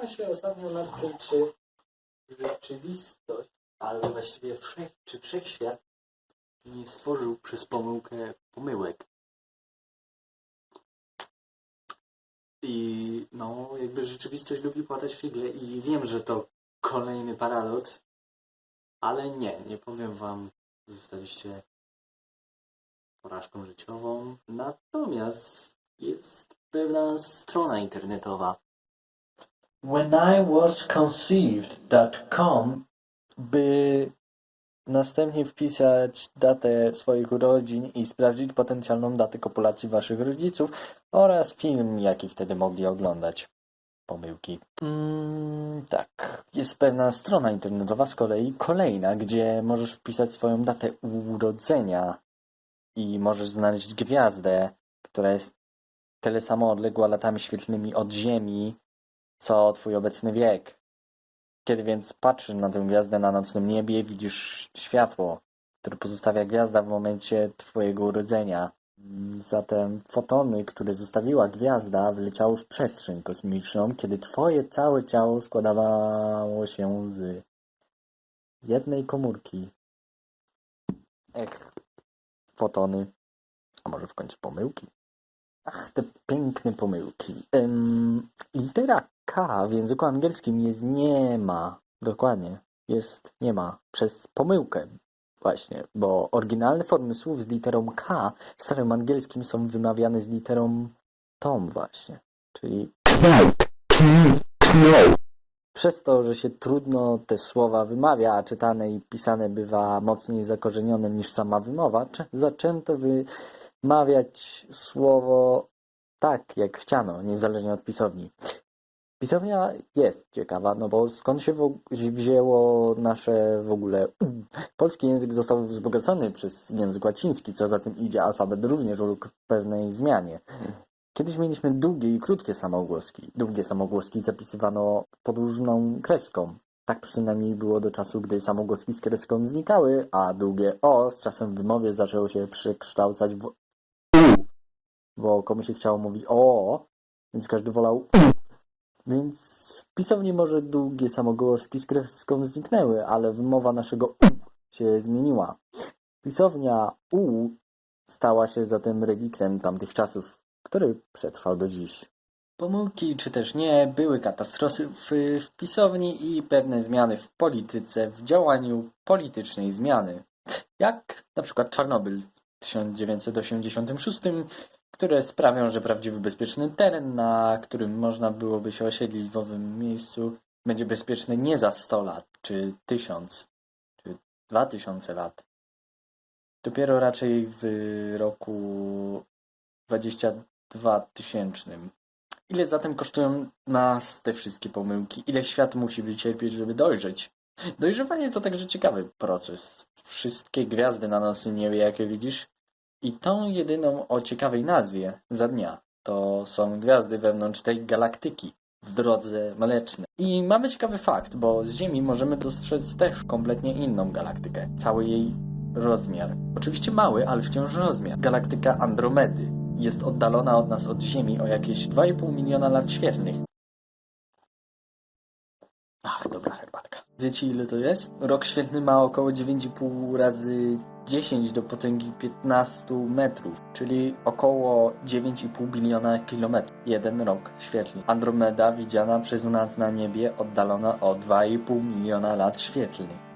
Zastanawiam się ostatnio nad tym, czy rzeczywistość, ale właściwie wszech, czy wszechświat nie stworzył przez pomyłkę pomyłek. I no, jakby rzeczywistość lubi płatać figle i wiem, że to kolejny paradoks, ale nie, nie powiem wam, zostaliście porażką życiową. Natomiast jest pewna strona internetowa. When I was conceived.com, by następnie wpisać datę swoich urodzin i sprawdzić potencjalną datę kopulacji waszych rodziców oraz film, jaki wtedy mogli oglądać. Pomyłki. Mm, tak. Jest pewna strona internetowa z kolei kolejna, gdzie możesz wpisać swoją datę urodzenia i możesz znaleźć gwiazdę, która jest tyle samo odległa latami świetlnymi od Ziemi, co twój obecny wiek. Kiedy więc patrzysz na tę gwiazdę na nocnym niebie, widzisz światło, które pozostawia gwiazda w momencie twojego urodzenia. Zatem fotony, które zostawiła gwiazda, wyleciały w przestrzeń kosmiczną, kiedy twoje całe ciało składało się z jednej komórki. Ech, fotony. A może w końcu pomyłki? Ach, te piękne pomyłki. Ym, litera K w języku angielskim jest nie ma. Dokładnie. Jest nie ma. Przez pomyłkę. Właśnie, bo oryginalne formy słów z literą K w starym angielskim są wymawiane z literą tom właśnie. Czyli przez to, że się trudno te słowa wymawia, a czytane i pisane bywa mocniej zakorzenione niż sama wymowa, zaczęto wymawiać słowo tak, jak chciano, niezależnie od pisowni. Pisownia jest ciekawa, no bo skąd się wzięło nasze w ogóle? Polski język został wzbogacony przez język łaciński, co za tym idzie alfabet również uległ pewnej zmianie. Kiedyś mieliśmy długie i krótkie samogłoski. Długie samogłoski zapisywano podłużną kreską. Tak przynajmniej było do czasu, gdy samogłoski z kreską znikały, a długie O z czasem w wymowie zaczęło się przekształcać w. Bo komuś się chciało mówić O, więc każdy wolał. Więc w pisowni może długie samogłoski z kreską zniknęły, ale wymowa naszego U się zmieniła. Pisownia U stała się zatem reliktem tamtych czasów, który przetrwał do dziś. Pomyłki, czy też nie, były katastrofy w pisowni i pewne zmiany w polityce, w działaniu politycznej zmiany. Jak na przykład Czarnobyl w 1986, które sprawią, że prawdziwy bezpieczny teren, na którym można byłoby się osiedlić w owym miejscu, będzie bezpieczny nie za 100 lat, czy 1000, czy 2000 lat. Dopiero raczej w roku 22 tysięcznym. Ile zatem kosztują nas te wszystkie pomyłki? Ile świat musi wycierpieć, żeby dojrzeć? Dojrzewanie to także ciekawy proces. Wszystkie gwiazdy na nocnym niebie, jakie widzisz, i tą jedyną o ciekawej nazwie za dnia, to są gwiazdy wewnątrz tej galaktyki w drodze mlecznej. I mamy ciekawy fakt, bo z Ziemi możemy dostrzec też kompletnie inną galaktykę. Cały jej rozmiar. Oczywiście mały, ale wciąż rozmiar. Galaktyka Andromedy jest oddalona od nas od Ziemi o jakieś 2,5 miliona lat świetlnych. Ach, dobra. Wiecie ile to jest? Rok świetlny ma około 9,5 razy 10 do potęgi 15 metrów, czyli około 9,5 biliona kilometrów. Jeden rok świetlny. Andromeda widziana przez nas na niebie oddalona o 2,5 miliona lat świetlnych.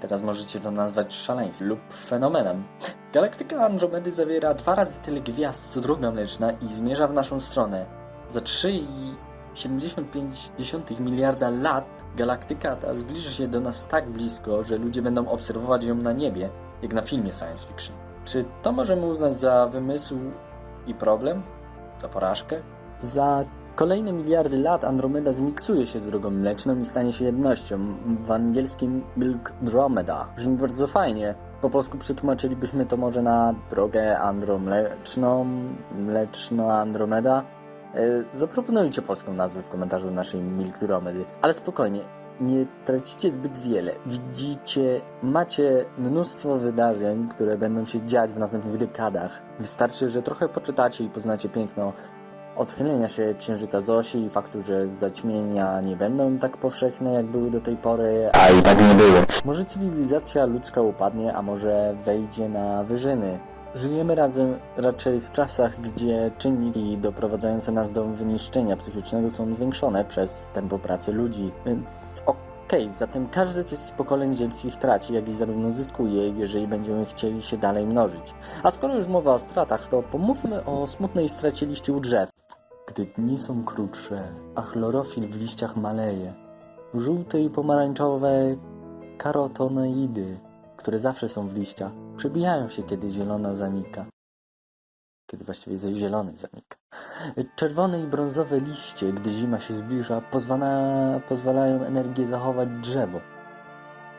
Teraz możecie to nazwać szaleństwem lub fenomenem. Galaktyka Andromedy zawiera dwa razy tyle gwiazd co droga mleczna i zmierza w naszą stronę. Za 3,75 miliarda lat galaktyka ta zbliży się do nas tak blisko, że ludzie będą obserwować ją na niebie, jak na filmie science fiction. Czy to możemy uznać za wymysł i problem? Za porażkę? Za kolejne miliardy lat Andromeda zmiksuje się z drogą mleczną i stanie się jednością. W angielskim Milk Dromeda. Brzmi bardzo fajnie. Po polsku przetłumaczylibyśmy to może na drogę andromleczną, mleczno-andromeda. E, Zaproponujcie polską nazwę w komentarzu naszej Milk Dromedy. Ale spokojnie, nie tracicie zbyt wiele. Widzicie, macie mnóstwo wydarzeń, które będą się dziać w następnych dekadach. Wystarczy, że trochę poczytacie i poznacie piękno odchylenia się księżyca z osi i faktu, że zaćmienia nie będą tak powszechne jak były do tej pory, a i tak nie były. Może cywilizacja ludzka upadnie, a może wejdzie na wyżyny. Żyjemy razem raczej w czasach, gdzie czynniki doprowadzające nas do wyniszczenia psychicznego są zwiększone przez tempo pracy ludzi, więc okej, zatem każde z pokoleń ziemskich traci, jak i zarówno zyskuje, jeżeli będziemy chcieli się dalej mnożyć. A skoro już mowa o stratach, to pomówmy o smutnej stracie liści u drzew. Gdy dni są krótsze, a chlorofil w liściach maleje, żółte i pomarańczowe karotonoidy, które zawsze są w liściach, przebijają się, kiedy zielona zanika. Kiedy właściwie zielony zanika. Czerwone i brązowe liście, gdy zima się zbliża, pozwala, pozwalają energię zachować drzewo.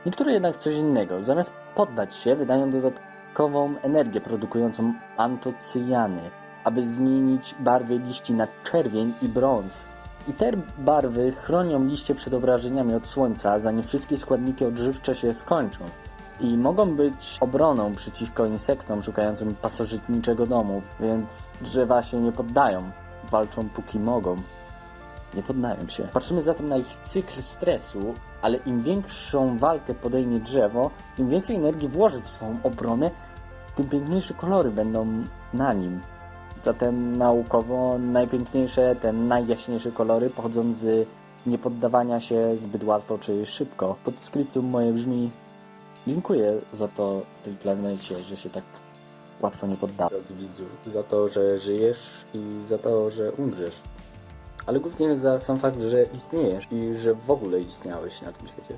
Niektóre jednak coś innego. Zamiast poddać się, wydają dodatkową energię produkującą antocyjany, aby zmienić barwy liści na czerwień i brąz. I te barwy chronią liście przed obrażeniami od słońca, zanim wszystkie składniki odżywcze się skończą. I mogą być obroną przeciwko insektom szukającym pasożytniczego domu, więc drzewa się nie poddają. Walczą póki mogą. Nie poddają się. Patrzymy zatem na ich cykl stresu, ale im większą walkę podejmie drzewo, im więcej energii włoży w swą obronę, tym piękniejsze kolory będą na nim. Zatem naukowo najpiękniejsze, te najjaśniejsze kolory pochodzą z niepoddawania się zbyt łatwo czy szybko. Podskryptum moje brzmi Dziękuję za to tej planecie, że się tak łatwo nie poddało. Drogi widzu, za to, że żyjesz i za to, że umrzesz. Ale głównie za sam fakt, że istniejesz i że w ogóle istniałeś na tym świecie.